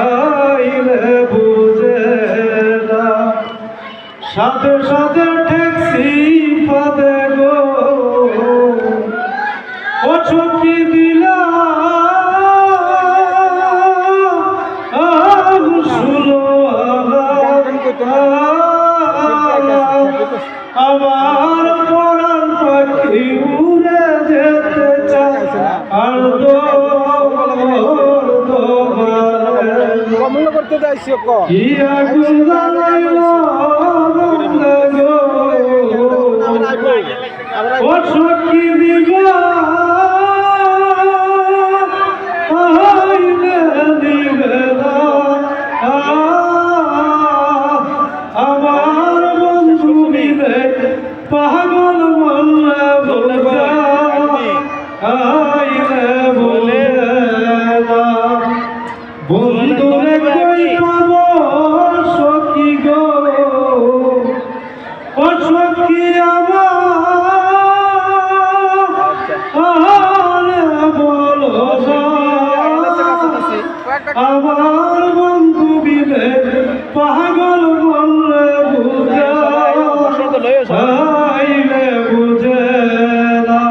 আইলে বুঝে সাথে সাথে ট্যাক্সি পাতে গো ও ছুটি দিলা শুনো আমার পরাণ যাইছি ক আগুন জ্বালাইলো ও সখী দিবা পাগল বললে বলবে। আমার বন্ধু বিলে পাগল বললে বুঝে আইলে বুঝে না।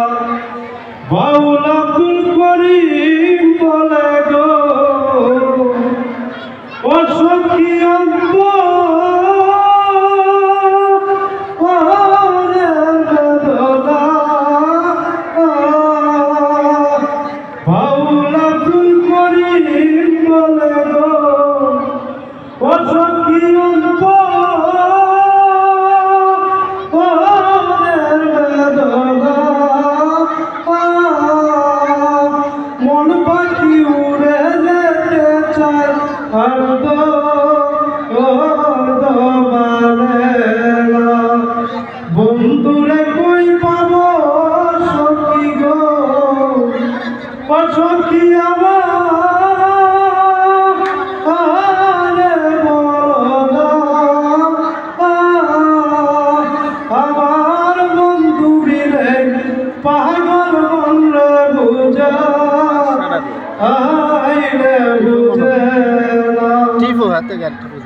বাউল আব্দুল করিম বলে গো অসুখী সখী মন পাখি উড়ে যেতে চায়। তো বন্ধুরে কই পাবো সখী গো? সখী আমার পাগল বললে বুঝা টিপো হাতে গাড়ি টিপো